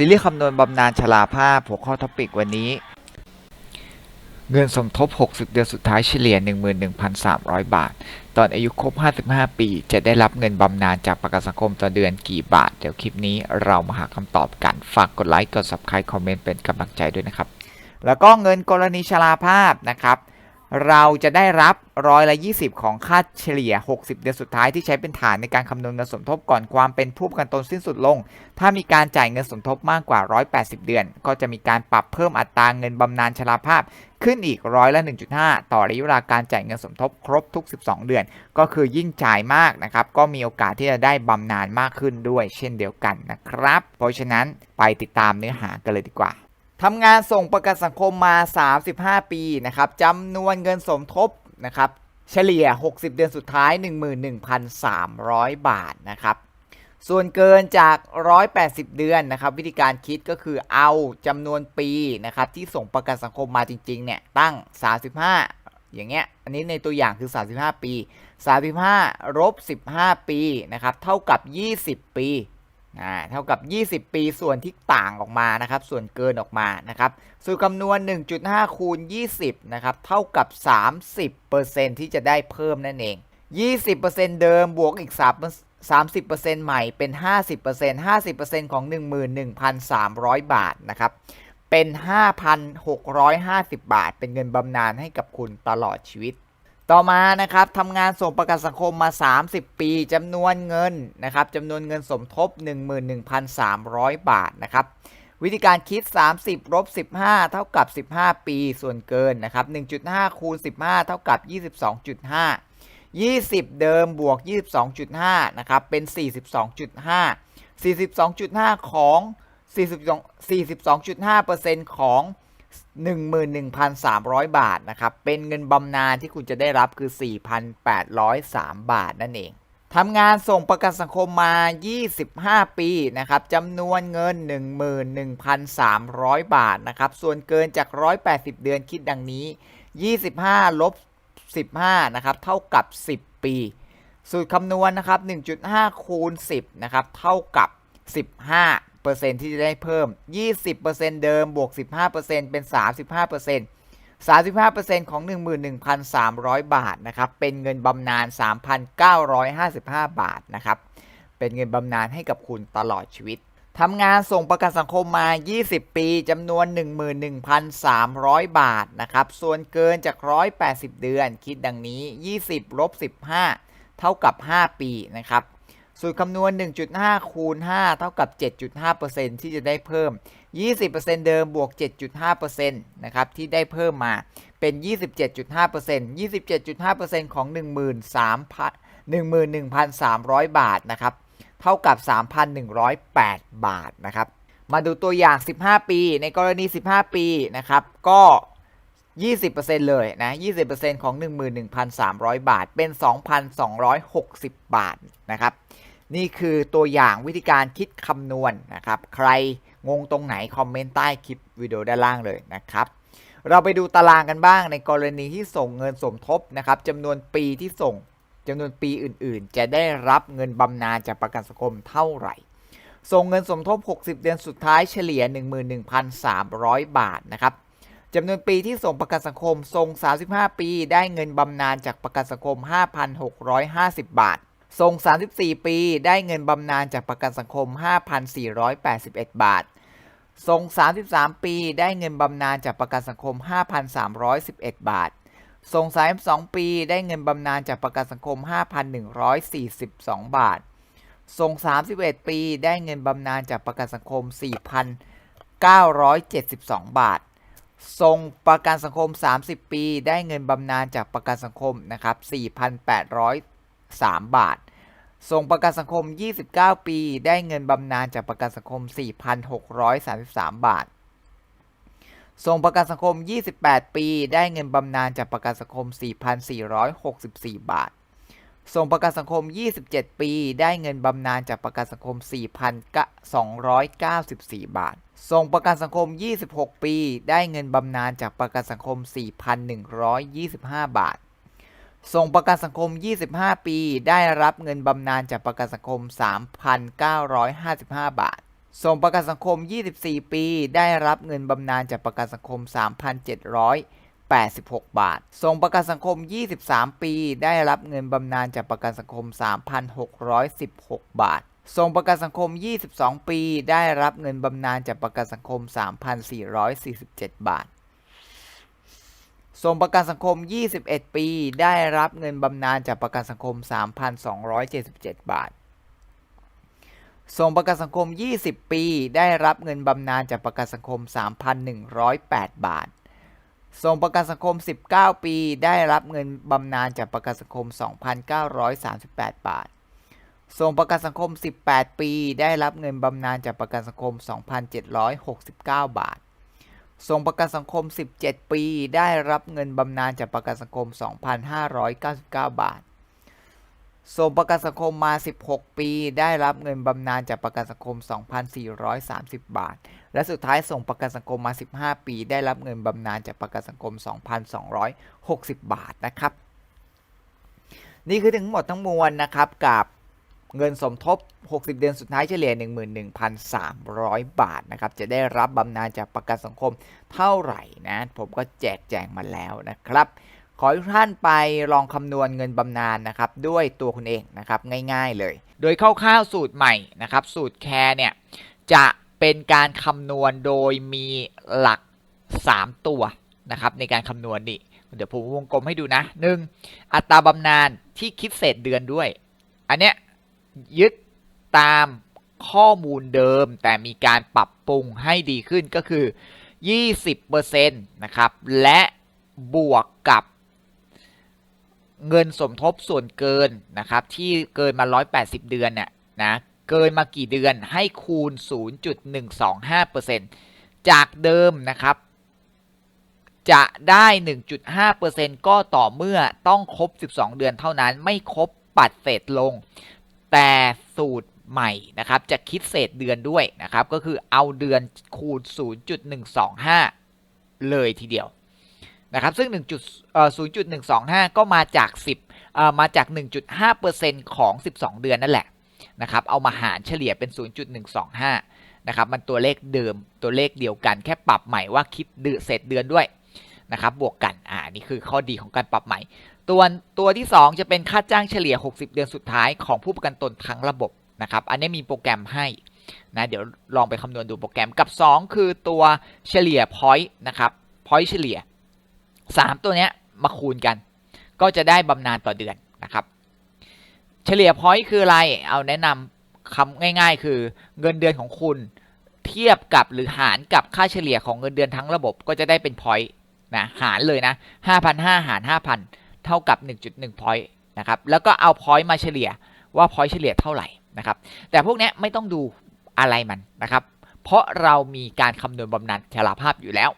ซีรีส์คำนวณบำนาญชราภาพหัวข้อท็อปิกวันนี้ เงินสมทบ 60 เดือนสุดท้ายเฉลี่ย 11,300 บาท ตอนอายุครบ 55 ปี จะได้รับเงินบำนาญจากประกันสังคมต่อเดือนกี่บาท เดี๋ยวคลิปนี้เรามาหาคำตอบกัน ฝากกดไลค์ กด subscribe คอมเมนต์เป็นกำลังใจด้วยนะครับ แล้วก็เงินกรณีชราภาพนะครับ เราจะได้รับร้อยละ20 ของค่าเฉลี่ย 60 เดือนสุดท้ายที่ใช้เป็นฐานในการคำนวณเงินสมทบก่อนความเป็นผู้ประกันตนสิ้นสุดลง ถ้ามีการจ่ายเงินสมทบมากกว่า 180 เดือน ก็จะมีการปรับเพิ่มอัตราเงินบำนาญชราภาพ ขึ้นอีกร้อยละ 1.5 ต่อระยะเวลาการจ่ายเงินสมทบครบทุก 12 เดือน ก็คือยิ่งจ่ายมากนะครับ ก็มีโอกาสที่จะได้บำนาญมากขึ้นด้วย เช่นเดียวกันนะครับ เพราะฉะนั้นไปติดตามเนื้อหากันเลยดีกว่า ทำงานส่งประกันสังคมมา 35 ปีนะครับจำนวนเงินสมทบนะครับเฉลี่ย 60 เดือนสุดท้าย 11,300 บาทนะครับส่วนเกินจาก 180 เดือนนะครับ วิธีการคิดก็คือเอาจำนวนปีนะครับที่ส่งประกันสังคมมาจริงๆเนี่ยตั้ง 35 อย่างเงี้ยอันนี้ในตัวอย่างคือ 35 ปี 35ลบ15 ปีนะครับเท่ากับ 20 ปี อ่าเท่ากับ 20 ปีส่วนที่ต่างออกมานะครับ ส่วนเกินออกมานะครับ สูตรคำนวณ 1.5 คูณ 20 นะครับ เท่ากับ 30%ที่จะได้เพิ่มนั่นเอง 20%เดิมบวกอีก3 30%ใหม่เป็น 50% 50%ของ 11,300 บาทนะครับ เป็น 5,650 บาท เป็นเงินบำนาญให้กับคุณตลอดชีวิต ต่อมานะครับทำงานส่งประกันสังคมมา 30 ปีจำนวนเงินนะครับจำนวนเงินสมทบ 11,300 บาทนะครับวิธีการคิด 30ลบ15 เท่ากับ 15 ปีส่วนเกินนะครับ1.5คูณ15 เท่ากับ 22.5 20 เดิมบวก 22.5นะครับเป็น 42.5 42.5 ของ 42 42.5%ของ 11,300 บาทนะครับ เป็นเงินบำนาญที่คุณจะได้รับคือ 4,803 บาทนั่นเองทำงานส่งประกันสังคมมา 25 ปีนะครับจำนวนเงิน 11,300 บาทนะครับ ส่วนเกินจาก 180 เดือนคิดดังนี้ 25 ลบ 15 นะครับ เท่ากับ 10 ปี สูตรคำนวณนะครับ 1.5 คูณ 10 นะครับ เท่ากับ 15 เปอร์เซ็นที่จะได้เพิ่ม 20%เดิมบวก 15%เป็น 35% 35%ของ 11,300 บาทนะครับ เป็นเงินบำนาญ 3,955 บาทนะครับ เป็นเงินบำนาญให้กับคุณตลอดชีวิต ทำงานส่งประกันสังคมมา 20 ปี จำนวน 11,300 บาทนะครับ ส่วนเกินจาก 180 เดือน คิดดังนี้ 20ลบ15 เท่ากับ 5 ปีนะครับ สูตรคำนวณ 1.5 คูณ 5 เท่ากับ 7.5%ที่จะได้เพิ่ม 20%เดิมบวก 7.5%นะครับที่ได้เพิ่มมาเป็น 27.5% 27.5%ของ 13,000 11,300 บาทนะครับเท่ากับ 3,108 บาทนะครับ มาดูตัวอย่าง 15 ปี ในกรณี 15 ปีนะครับก็20%เลยนะ 20%ของ 11,300 บาท เป็น 2,260 บาท นะครับ นี่คือตัวอย่างวิธีการคิดคำนวณนนะครับ ใครงงตรงไหน คอมเมนต์ใต้คลิปวิดีโอด้านล่างเลยนะครับ เราไปดูตารางกันบ้างในกรณีที่ส่งเงินสมทบนะครับจำนวนปีที่ส่งจำนวนปีอื่น ๆ จะได้รับเงินบำนาญจากประกันสังคมเท่าไหร่ ส่งเงินสมทบ 60 เดือนสุดท้ายเฉลี่ย 11,300 บาทนะครับจำนวนปีที่ส่งประกันสังคมส่ง 35 ปี ได้เงินบำนาญจากประกันสังคม 5,650 บาท ส่ง34 ปี ได้เงินบำนาญจากประกันสังคม 5,481 บาทส่ง33 ปี ได้เงินบำนาญจากประกันสังคม 5,311 บาทส่ง32 ปี ได้เงินบำนาญจากประกันสังคม 5,142 บาทส่ง31 ปี ได้เงินบำนาญจากประกันสังคม 4,972 บาทส่งประกันสังคม 30 ปี ได้เงินบำนาญจากประกันสังคมนะครับ 3 บาท ส่งประกันสังคม 29 ปี ได้เงินบำนาญจากประกันสังคม 4,633 บาท ส่งประกันสังคม 28 ปี ได้เงินบำนาญจากประกันสังคม 4,464 บาท ส่งประกันสังคม 27 ปี ได้เงินบำนาญจากประกันสังคม 4,294 บาทส่งประกันสังคม 26 ปี ได้เงินบำนาญจากประกันสังคม 4,125 บาท ส่งประกันสังคม 25 ปี ได้รับเงินบำนาญจากประกันสังคม 3,955 บาท ส่งประกันสังคม 24 ปี ได้รับเงินบำนาญจากประกันสังคม 3,786 บาท ส่งประกันสังคม 23 ปี ได้รับเงินบำนาญจากประกันสังคม 3,616 บาท ส่งประกันสังคม 22 ปี ได้รับเงินบำนาญจากประกันสังคม 3,447 บาท ส่งประกันสังคม 21 ปี ได้รับเงินบำนาญจากประกันสังคม 3,277 บาท ส่งประกันสังคม 20 ปี ได้รับเงินบำนาญจากประกันสังคม 3,108 บาท ส่งประกันสังคม 19 ปี ได้รับเงินบำนาญจากประกันสังคม 2,938 บาท ส่งประกันสังคม 18 ปี ได้รับเงินบำนาญจากประกันสังคม 2,769 บาท ส่งประกันสังคม 17 ปี ได้รับเงินบำนาญจากประกันสังคม 2,599 บาท ส่งประกันสังคมมา 16 ปี ได้รับเงินบำนาญจากประกันสังคม 2,430 บาท และสุดท้ายส่งประกันสังคมมา 15 ปี ได้รับเงินบำนาญจากประกันสังคม 2,260 บาทนะครับ นี่คือทั้งหมดทั้งมวลนะครับกับ เงินสมทบ 60 เดือนสุดท้ายเฉลี่ย 11,300 บาทนะครับ จะได้รับบำนาญจากประกันสังคมเท่าไหร่นะ ผมก็แจกแจงมาแล้วนะครับ ขอให้ทุกท่านไปลองคำนวณเงินบำนาญนะครับ ด้วยตัวคุณเองนะครับง่ายๆเลย โดยคร่าวๆสูตรใหม่นะครับ สูตรแคร์เนี่ย จะเป็นการคำนวณโดยมีหลัก 3 ตัวนะครับ ในการคำนวณนี่เดี๋ยวผมวงกลมให้ดูนะ 1. อัตราบำนาญที่คิดเศษเดือนด้วย อันเนี้ย ยึดตามข้อมูลเดิม แต่มีการปรับปรุงให้ดีขึ้นก็คือ 20%นะครับ และบวกกับเงินสมทบส่วนเกินนะครับ ที่เกินมา 180 เดือนน่ยนะเกินมากี่เดือนให้คูณ 0.125%จากเดิมนะครับ จะได้ 1.5%ก็ต่อเมื่อต้องครบ 12 เดือนเท่านั้นไม่ครบปัดเศษลง แต่สูตรใหม่นะครับจะคิดเศษเดือนด้วยนะครับ ก็คือเอาเดือนคูณ 0.125 เลยทีเดียวนะครับ ซึ่ง 1. 0.125 ก็มาจาก 10 มาจาก 1.5%ของ 12 เดือนนั่นแหละนะครับ เอามาหารเฉลี่ยเป็น 0.125 นะครับ มันตัวเลขเดิม ตัวเลขเดียวกัน แค่ปรับใหม่ว่าคิดเดือเศษเดือนด้วยนะครับ บวกกัน อ่า นี่คือข้อดีของการปรับใหม่ ตัวตัวที่ 2 จะเป็นค่าจ้างเฉลี่ย 60 เดือนสุดท้ายของผู้ประกันตนทั้งระบบนะครับ อันนี้มีโปรแกรมให้นะ เดี๋ยวลองไปคำนวณดูโปรแกรมกับ 2 คือตัวเฉลี่ย point นะครับ point เฉลี่ย 3 ตัวเนี้ยมาคูณกัน ก็จะได้บำนาญต่อเดือนนะครับ เฉลี่ย point คืออะไร เอาแนะนำคำง่าย ๆ คือเงินเดือนของคุณเทียบกับหรือหารกับค่าเฉลี่ยของเงินเดือนทั้งระบบก็จะได้เป็น point นะหารเลยนะ5,500หาร5,000 เท่ากับ 1.1 point นะครับแล้วก็เอา point มาเฉลี่ยว่า point เฉลี่ยเท่าไหร่นะครับแต่พวกนี้ไม่ต้องดูอะไรมันนะครับเพราะเรามีการคำนวณบำนาญชราภาพอยู่แล้ว